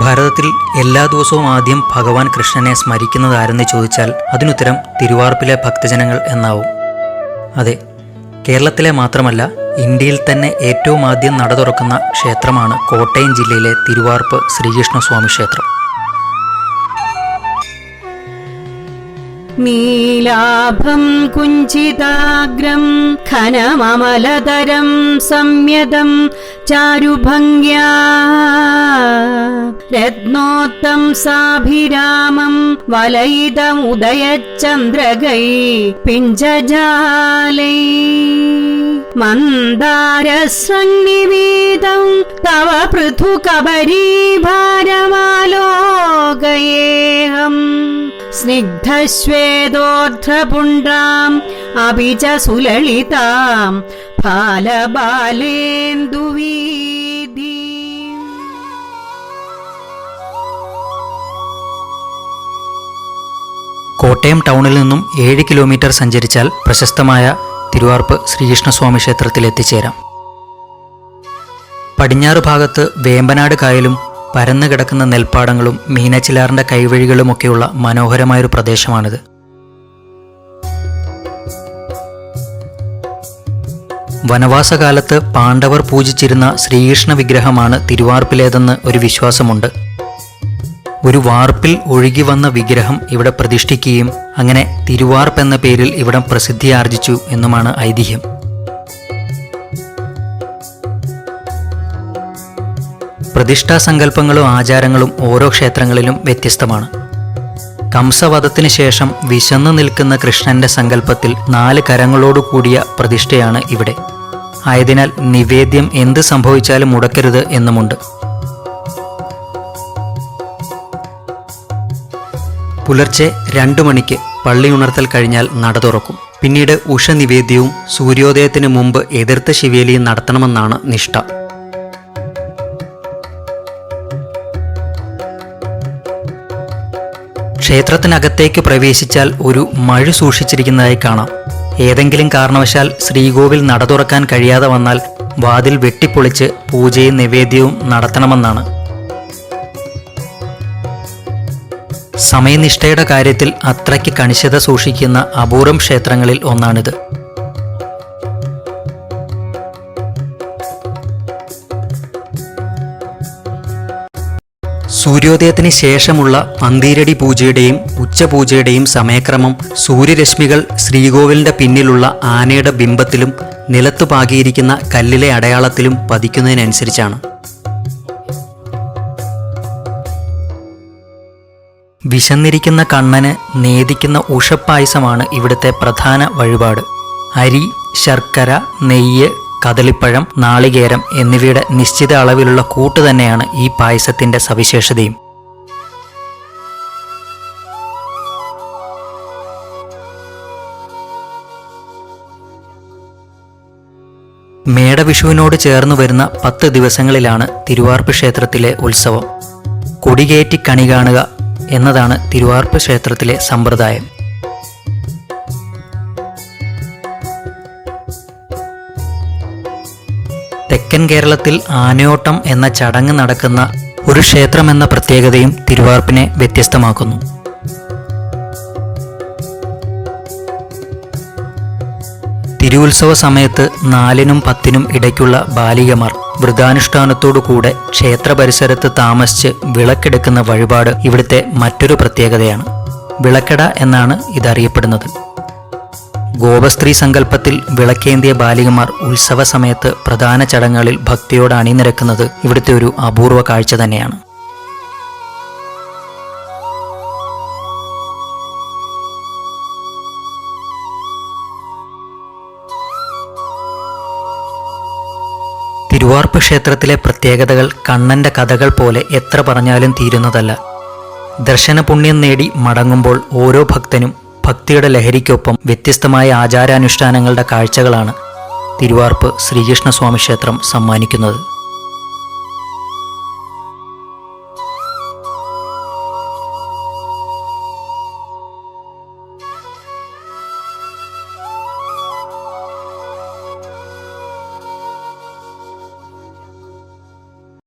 ഭാരതത്തിൽ എല്ലാ ദിവസവും ആദ്യം ഭഗവാൻ കൃഷ്ണനെ സ്മരിക്കുന്നതാരെന്ന് ചോദിച്ചാൽ അതിനുത്തരം തിരുവാർപ്പിലെ ഭക്തജനങ്ങൾ എന്നാവും. അതെ കേരളത്തിലെ മാത്രമല്ല ഇന്ത്യയിൽ തന്നെ ഏറ്റവും ആദ്യം നട തുറക്കുന്ന ക്ഷേത്രമാണ് കോട്ടയം ജില്ലയിലെ തിരുവാർപ്പ് ശ്രീകൃഷ്ണസ്വാമി ക്ഷേത്രം. നീലാഭം കുഞ്ചിതാഗ്രം ഖനമമലതരം സംയതം ചാരുഭംഗ്യാ രത്നോത്തം സാഭിരാമം വലയിതമുദയചന്ദ്രകൈ പിഞ്ചജാലൈ മന്ദാരസന്നിവേദം തവ പൃഥുകബരീഭാരമാലോകയേഹം അപി ച സുലളിതാം ഫാലബാലേന്ദുവീതി. കോട്ടയം ടൗണിൽ നിന്നും ഏഴ് കിലോമീറ്റർ സഞ്ചരിച്ചാൽ പ്രശസ്തമായ തിരുവാർപ്പ് ശ്രീകൃഷ്ണസ്വാമി ക്ഷേത്രത്തിൽ എത്തിച്ചേരാം. പടിഞ്ഞാറ് ഭാഗത്ത് വേമ്പനാട് കായലും പരന്നു കിടക്കുന്ന നെൽപ്പാടങ്ങളും മീനച്ചിലാറിന്റെ കൈവഴികളുമൊക്കെയുള്ള മനോഹരമായൊരു പ്രദേശമാണിത്. വനവാസകാലത്ത് പാണ്ഡവർ പൂജിച്ചിരുന്ന ശ്രീകൃഷ്ണ വിഗ്രഹമാണ് തിരുവാർപ്പിലേതെന്ന് ഒരു വിശ്വാസമുണ്ട്. ഒരു വാർപ്പിൽ ഒഴുകി വന്ന വിഗ്രഹം ഇവിടെ പ്രതിഷ്ഠിക്കുകയും അങ്ങനെ തിരുവാർപ്പ് എന്ന പേരിൽ ഇവിടം പ്രസിദ്ധിയാർജിച്ചു എന്നുമാണ് ഐതിഹ്യം. പ്രതിഷ്ഠാ സങ്കല്പങ്ങളും ആചാരങ്ങളും ഓരോ ക്ഷേത്രങ്ങളിലും വ്യത്യസ്തമാണ്. കംസവധത്തിന് ശേഷം വിശന്നു നിൽക്കുന്ന കൃഷ്ണന്റെ സങ്കല്പത്തിൽ നാല് കരങ്ങളോടു കൂടിയ പ്രതിഷ്ഠയാണ് ഇവിടെ. ആയതിനാൽ നിവേദ്യം എന്ത് സംഭവിച്ചാലും മുടക്കരുത് എന്നുമുണ്ട്. പുലർച്ചെ രണ്ടു മണിക്ക് പള്ളി ഉണർത്തൽ കഴിഞ്ഞാൽ നട തുറക്കും. പിന്നീട് ഉഷ നിവേദ്യവും സൂര്യോദയത്തിന് മുമ്പ് എതിർത്ത ശിവേലിയും നടത്തണമെന്നാണ് നിഷ്ഠ. ക്ഷേത്രത്തിനകത്തേക്ക് പ്രവേശിച്ചാൽ ഒരു മഴ സൂക്ഷിച്ചിരിക്കുന്നതായി കാണാം. ഏതെങ്കിലും കാരണവശാൽ ശ്രീകോവിൽ നട തുറക്കാൻ കഴിയാതെ വന്നാൽ വാതിൽ വെട്ടിപ്പൊളിച്ച് പൂജയും നിവേദ്യവും നടത്തണമെന്നാണ്. സമയനിഷ്ഠയുടെ കാര്യത്തിൽ അത്രയ്ക്ക് കണിശത സൂക്ഷിക്കുന്ന അപൂർവം ക്ഷേത്രങ്ങളിൽ ഒന്നാണിത്. സൂര്യോദയത്തിന് ശേഷമുള്ള പന്തീരടി പൂജയുടെയും ഉച്ചപൂജയുടെയും സമയക്രമം സൂര്യരശ്മികൾ ശ്രീകോവിലിന്റെ പിന്നിലുള്ള ആനയുടെ ബിംബത്തിലും നിലത്തു പാകിയിരിക്കുന്ന കല്ലിലെ അടയാളത്തിലും പതിക്കുന്നതിനനുസരിച്ചാണ്. വിശന്നിരിക്കുന്ന കണ്ണന് നേദിക്കുന്ന ഉഷപ്പായസമാണ് ഇവിടുത്തെ പ്രധാന വഴിപാട്. അരി ശർക്കര നെയ്യ് കദളിപ്പഴം നാളികേരം എന്നിവയുടെ നിശ്ചിത അളവിലുള്ള കൂട്ട് തന്നെയാണ് ഈ പായസത്തിന്റെ സവിശേഷതയും. മേടവിഷുവിനോട് ചേർന്നു വരുന്ന പത്ത് ദിവസങ്ങളിലാണ് തിരുവാർപ്പ് ക്ഷേത്രത്തിലെ ഉത്സവം. കൊടികേറ്റി കണി കാണുക എന്നതാണ് തിരുവാർപ്പ് ക്ഷേത്രത്തിലെ സമ്പ്രദായം. തെക്കൻ കേരളത്തിൽ ആനയോട്ടം എന്ന ചടങ്ങ് നടക്കുന്ന ഒരു ക്ഷേത്രം എന്ന പ്രത്യേകതയും തിരുവാർപ്പിനെ വ്യത്യസ്തമാക്കുന്നു. തിരുവുത്സവ സമയത്ത് നാലിനും പത്തിനും ഇടയ്ക്കുള്ള ബാലികമാർ വൃതാനുഷ്ഠാനത്തോടു കൂടെ ക്ഷേത്ര പരിസരത്ത് താമസിച്ച് വിളക്കെടുക്കുന്ന വഴിപാട് ഇവിടുത്തെ മറ്റൊരു പ്രത്യേകതയാണ്. വിളക്കട എന്നാണ് ഇതറിയപ്പെടുന്നത്. ഗോപസ്ത്രീ സങ്കല്പത്തിൽ വിളക്കേന്തിയ ബാലികമാർ ഉത്സവ സമയത്ത് പ്രധാന ചടങ്ങുകളിൽ ഭക്തിയോട് അണിനിരക്കുന്നത് ഇവിടുത്തെ ഒരു അപൂർവ കാഴ്ച തന്നെയാണ്. തിരുവാർപ്പ് ക്ഷേത്രത്തിലെ പ്രത്യേകതകൾ കണ്ണന്റെ കഥകൾ പോലെ എത്ര പറഞ്ഞാലും തീരുന്നതല്ല. ദർശനപുണ്യം നേടി മടങ്ങുമ്പോൾ ഓരോ ഭക്തനും ഭക്തിയുടെ ലഹരിക്കൊപ്പം വ്യത്യസ്തമായ ആചാരാനുഷ്ഠാനങ്ങളുടെ കാഴ്ചകളാണ് തിരുവാർപ്പ് ശ്രീകൃഷ്ണസ്വാമി ക്ഷേത്രം സമ്മാനിക്കുന്നത്.